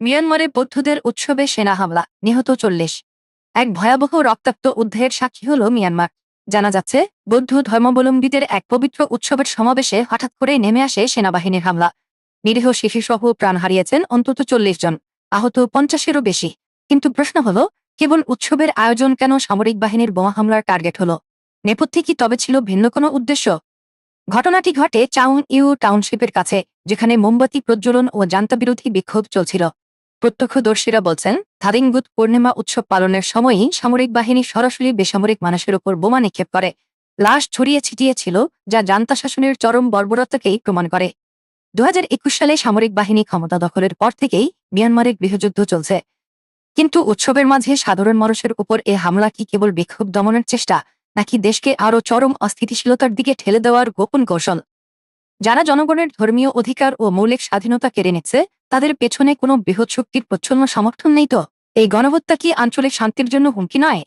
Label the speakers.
Speaker 1: মিয়ানমারে বৌদ্ধদের উৎসবে সেনা হামলা, নিহত চল্লিশ। এক ভয়াবহ রক্তাক্ত উদ্ধারের সাক্ষী হল মিয়ানমার। জানা যাচ্ছে, বৌদ্ধ ধর্মাবলম্বীদের এক পবিত্র উৎসবের সমাবেশে হঠাৎ করে নেমে আসে সেনাবাহিনীর হামলা। নিরীহ শিশুসহ প্রাণ হারিয়েছেন অন্তত চল্লিশ জন, আহত পঞ্চাশেরও বেশি। কিন্তু প্রশ্ন হল, কেবল উৎসবের আয়োজন কেন সামরিক বাহিনীর বোমা হামলার টার্গেট হল? নেপথ্যে কি তবে ছিল ভিন্ন কোনো উদ্দেশ্য? ঘটনাটি ঘটে চাউন ইউ টাউনশিপের কাছে, যেখানে মোমবাতি প্রজ্বলন ও জান্তাবিরোধী বিক্ষোভ চলছিল। প্রত্যক্ষদর্শীরা বলছেন থাদিঙ্গুত পূর্ণিমা উৎসব পালনের সময়ই সামরিক বাহিনী সরাসরি বেসামরিক মানুষের উপর বোমা নিক্ষেপ করে। লাশ ছড়িয়ে ছিটিয়েছিল যা জান্তা শাসনের চরম বর্বরতাকেই প্রমাণ করে। দুহাজার একুশ সালে সামরিক বাহিনী ক্ষমতা দখলের পর থেকেই মিয়ানমারে গৃহযুদ্ধ চলছে। কিন্তু উৎসবের মাঝে সাধারণ মানুষের উপর এ হামলা কি কেবল বিক্ষোভ দমনের চেষ্টা, নাকি দেশকে আরও চরম অস্থিতিশীলতার দিকে ঠেলে দেওয়ার গোপন কৌশল? যারা জনগণের ধর্মীয় অধিকার ও মৌলিক স্বাধীনতা কেড়ে নিচ্ছে তাদের পেছনে কোনো বৃহৎ শক্তির প্রচ্ছন্ন সমর্থন নেই তো। এই গণহত্যা কি আঞ্চলিক শান্তির জন্য হুমকি নয়?